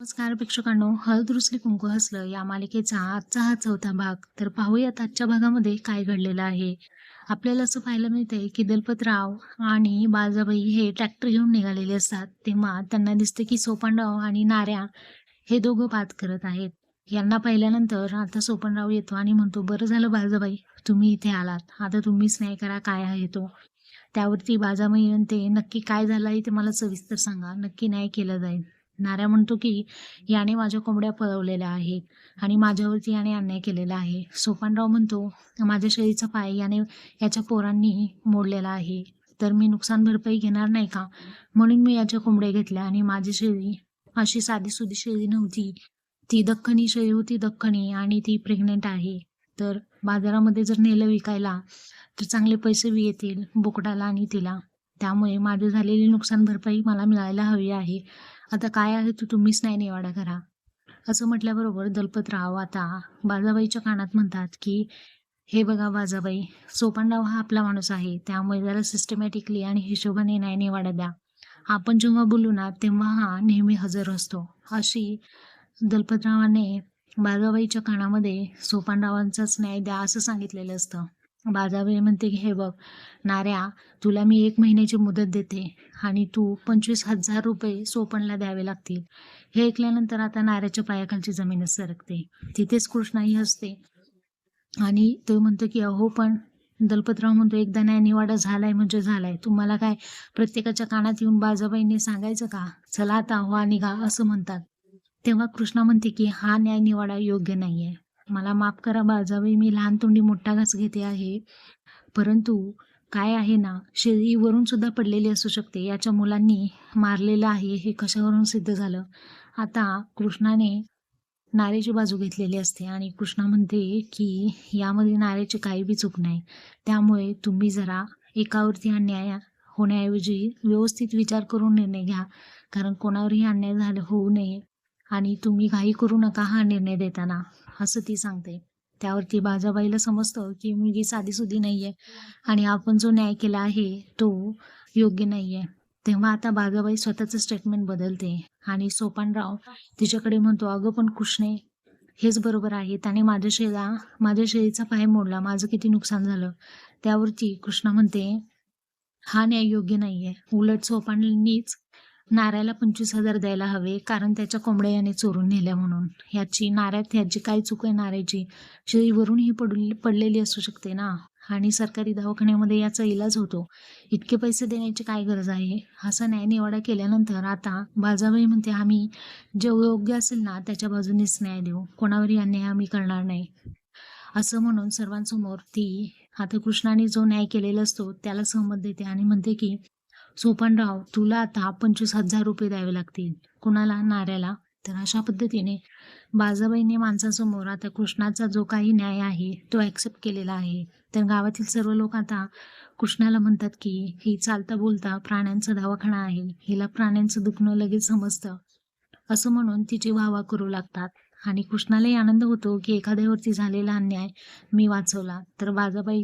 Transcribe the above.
नमस्कार प्रेक्षकांनो हळद रुसली कुंकू हसलं या मालिकेचा आजचा हा चौथा भाग. तर पाहूयात आजच्या भागामध्ये काय घडलेलं आहे. आपल्याला असं पाहायला मिळतंय की दलपतराव आणि बाळजाबाई हे ट्रॅक्टर घेऊन निघालेले असतात. तेव्हा त्यांना दिसते की सोपानराव आणि नाऱ्या हे दोघं बात करत आहेत. यांना पाहिल्यानंतर आता सोपानराव येतो आणि म्हणतो बरं झालं बाळजाबाई तुम्ही इथे आलात. आता तुम्हीच नाही करा काय आहे तो. त्यावरती बाजाबाई म्हणते नक्की काय झालं आहे ते मला सविस्तर सांगा. नक्की नाही केलं जाईल. नाऱ्या म्हणतो की याने माझ्या कोंबड्या पळवलेल्या आहेत आणि माझ्यावरती याने अन्याय केलेला आहे. सोपानराव म्हणतो माझ्या शेळीचा पाय याने याच्या पोरांनी मोडलेला आहे. तर मी नुकसान भरपाई घेणार नाही का? म्हणून मी याच्या कोंबड्या घेतल्या आणि माझी शेळी अशी साधी सुधी शेळी नव्हती. ती दख्खनी शेळी होती दख्खनी आणि ती प्रेग्नेंट आहे. तर बाजारामध्ये जर नेलं विकायला तर चांगले पैसे बी येतील बोकडाला आणि तिला. त्यामुळे माझी झालेली नुकसान भरपाई मला मिळायला हवी आहे. आता काय आहे तू तुम्हीच नाही निवाडा करा. असं म्हटल्याबरोबर दलपतराव आता बाजाबाईच्या कानात म्हणतात की हे बघा बाजाबाई सोपानराव हा आपला माणूस आहे त्यामुळे जरा सिस्टमॅटिकली आणि हिशोबाने नाही निवाडा द्या. आपण जेव्हा बोलू ना तेव्हा हा नेहमी हजर असतो. अशी दलपतरावाने बाजाबाईच्या कानामध्ये सोपानरावांचाच न्याय द्या असं सांगितलेलं असतं. बाजाबाई म्हणते की हे बघ नाऱ्या तुला मी एक महिन्याची मुदत देते आणि तू पंचवीस हजार रुपये सोपणला द्यावे लागतील. हे ऐकल्यानंतर आता नाऱ्याच्या पायाखालची जमीनच सरकते. तिथेच कृष्णाही हसते. आणि तो म्हणतो की अहो पण दलपतराव म्हणतो एकदा न्याय निवाडा झालाय म्हणजे झालाय. तुम्हाला काय प्रत्येकाच्या कानात येऊन बाजाबाईंनी सांगायचं का? चला आता व्हा निघा असं म्हणतात. तेव्हा कृष्णा म्हणते की हा न्याय निवाडा योग्य नाहीये. मला माफ करा बाजाबाई मी लहान तोंडी मोठा घास घेते आहे. परंतु काय आहे ना शेळीवरून सुद्धा पडलेली असू शकते. याच्या मुलांनी मारलेलं आहे हे कशावरून सिद्ध झालं? आता कृष्णाने नारेची बाजू घेतलेली असते आणि कृष्णा म्हणते की यामध्ये नारेची काही बी चूक नाही. त्यामुळे तुम्ही जरा एकावरती अन्याय होण्याऐवजी व्यवस्थित विचार करून निर्णय घ्या. कारण कोणावरही अन्याय झालं होऊ नये आणि तुम्ही घाई करू नका हा निर्णय देताना. असं ती सांगते. त्यावरती बाजाबाईला समजतं की मुलगी साधीसुधी नाही आहे आणि आपण जो न्याय केला आहे तो योग्य नाही आहे तेव्हा आता बाजाबाई स्वतःचं स्टेटमेंट बदलते आणि सोपानराव तिच्याकडे म्हणतो अगं पण कृष्णे हेच बरोबर आहे. त्याने माझ्या शेळीला माझ्या शेळीचा पाय मोडला. माझं किती नुकसान झालं. त्यावरती कृष्णा म्हणते हा न्याय योग्य नाही आहे उलट सोपाननीच नाऱ्याला पंचवीस हजार द्यायला हवे कारण त्याच्या कोंबड्या याने चोरून नेल्या म्हणून. ह्याची नाऱ्यात ह्याची काय चूक आहे नाऱ्याची? शेळीवरून ही पडली पडलेली असू शकते ना? आणि सरकारी दवाखान्यामध्ये याचा इलाज होतो. इतके पैसे देण्याची काय गरज आहे? असा न्यायनिवाडा केल्यानंतर आता बाजाबाई म्हणते आम्ही जे योग्य असेल ना त्याच्या बाजूनेच न्याय देऊ. कोणावरही अन्याय आम्ही करणार नाही. असं म्हणून सर्वांसमोर ती आता कृष्णाने जो न्याय केलेला असतो त्याला सहमत देते आणि म्हणते की सोपानराव तुला आता पंचवीस हजार रुपये द्यावे लागतील. कुणाला? नाऱ्याला. तर अशा पद्धतीने बाजाबाईने माणसासमोर आता कृष्णाचा जो काही न्याय आहे तो ॲक्सेप्ट केलेला आहे. तर गावातील सर्व लोक आता कृष्णाला म्हणतात की ही चालता बोलता प्राण्यांचा दवाखाना आहे. हिला प्राण्यांचं दुखणं लगेच समजतं. असं म्हणून तिची वाहवा करू लागतात. आणि कृष्णालाही आनंद होतो की एखाद्यावरती झालेला अन्याय मी वाचवला. तर बाजाबाई